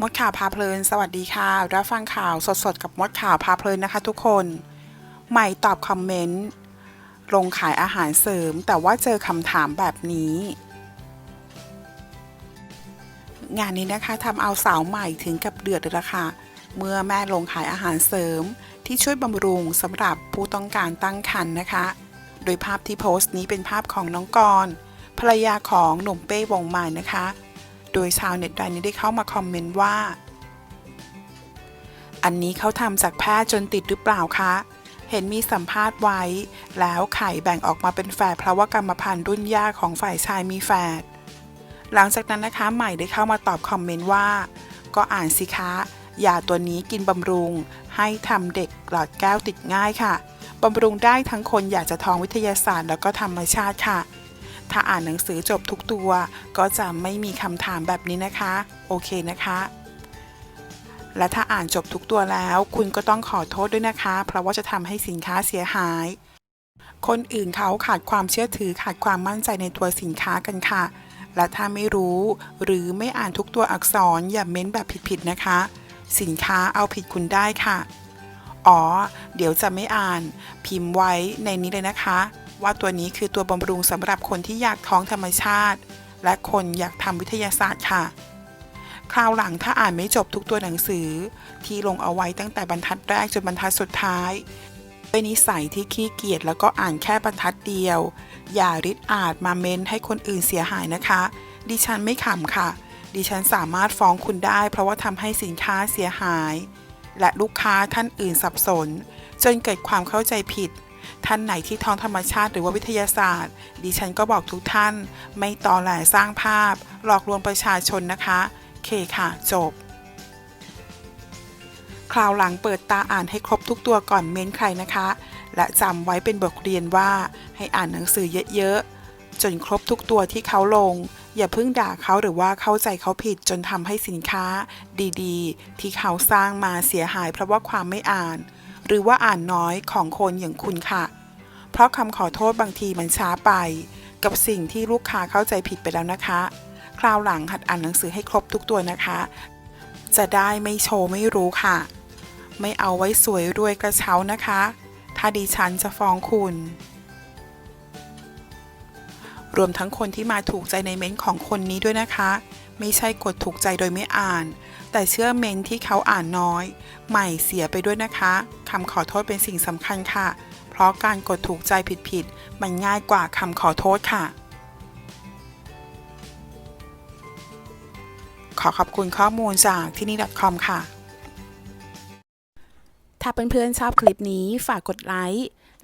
มดข่าวพาเพลิน สวัสดีค่ะ รับฟังข่าวสดๆ กับมดข่าวพาเพลินนะคะทุกคน ใหม่ตอบคอมเมนต์ ลงขายอาหารเสริม แต่ว่าเจอคำถามแบบนี้ งานนี้นะคะทำเอาสาวใหม่ถึงกับเดือดเลยละค่ะ เมื่อแม่ลงขายอาหารเสริม ที่ช่วยบำรุงสำหรับผู้ต้องการตั้งครรภ์นะคะ โดยภาพที่โพสต์นี้เป็นภาพของน้องกรณ์ภรรยาของหนุ่มเป้วงใหม่นะคะ โดยชาวเน็ตรายนี้ได้เข้ามาคอมเมนต์ว่า อันนี้เขาทำจากแพทย์จนติดหรือเปล่าคะ เห็นมีสัมภาษณ์ไว้ แล้วไข่แบ่งออกมาเป็นแฝดเพราะว่ากรรมพันธุ์รุ่นย่าของฝ่ายชายมีแฝดหลังจากนั้นนะคะใหม่ได้เข้ามาตอบคอมเมนต์ว่า ก็อ่านสิคะยาตัวนี้กินบำรุง ให้ทำเด็กหลอดแก้วติดง่ายค่ะบำรุงได้ทั้งคนอยากจะทองวิทยาศาสตร์แล้วก็ธรรมชาติค่ะ ถ้าอ่านหนังสือจบทุกตัว ก็จะไม่มีคำถามแบบนี้นะคะ โอเคนะคะ และถ้าอ่านจบทุกตัวแล้ว คุณก็ต้องขอโทษด้วยนะคะ เพราะว่าจะทำให้สินค้าเสียหาย คนอื่นเขาขาดความเชื่อถือขาดความมั่นใจในตัวสินค้ากันค่ะ และถ้าไม่รู้หรือไม่อ่านทุกตัวอักษรอย่าเม้นแบบผิดๆนะคะ สินค้าเอาผิดคุณได้ค่ะ อ๋อ เดี๋ยวจะไม่อ่าน พิมพ์ไว้ในนี้เลยนะคะ ว่าตัวนี้คือตัวบำรุงสำหรับคนที่อยากท้องธรรมชาติ และคนอยากทำวิทยาศาสตร์ค่ะ คราวหลังถ้าอ่านไม่จบทุกตัวหนังสือ ที่ลงเอาไว้ตั้งแต่บรรทัดแรกจนบรรทัดสุดท้ายเป็นนิสัยที่ขี้เกียจแล้วก็อ่านแค่บรรทัดเดียว อย่าริดอาจมาเม้นให้คนอื่นเสียหายนะคะ ดิฉันไม่ขำค่ะ ดิฉันสามารถฟ้องคุณได้ เพราะว่าทำให้สินค้าเสียหาย และลูกค้าท่านอื่นสับสน จนเกิดความเข้าใจผิด ท่านไหนที่ท้องธรรมชาติหรือว่าวิทยาศาสตร์ ดิฉันก็บอกทุกท่าน ไม่ตอแหลสร้างภาพ หลอกลวงประชาชนนะคะ เคค่ะ จบ คราวหลังเปิดตาอ่านให้ครบทุกตัวก่อนเม้นใครนะคะ และจำไว้เป็นบทเรียนว่าให้อ่านหนังสือเยอะๆ จนครบทุกตัวที่เขาลง อย่าเพิ่งด่าเขาหรือว่าเข้าใจเขาผิดจนทำให้สินค้า ดีๆ ที่เขาสร้างมาเสียหายเพราะว่าความไม่อ่าน หรือว่าอ่านน้อยของคนอย่างคุณค่ะ เพราะคำขอโทษบางทีมันช้าไป กับสิ่งที่ลูกค้าเข้าใจผิดไปแล้วนะคะ คราวหลังหัดอ่านหนังสือให้ครบทุกตัวนะคะ จะได้ไม่โชว์ไม่รู้ค่ะ ไม่เอาไว้สวยรวยกระเช้านะคะ ถ้าดีฉันจะฟ้องคุณ รวมทั้งคนที่มาถูกใจในเม้นต์ของคนนี้ด้วยนะคะ ไม่ใช่กดถูกใจโดยไม่อ่าน แต่เชื่อเม้นต์ที่เขาอ่านน้อย ใหม่เสียไปด้วยนะคะคำขอโทษเป็นสิ่งสำคัญค่ะ เพราะการกดถูกใจผิดๆมันง่ายกว่าคำขอโทษค่ะ ขอขอบคุณข้อมูลจากที่นี่ .com ค่ะ ถ้าเพื่อนๆชอบคลิปนี้ฝากกดไลค์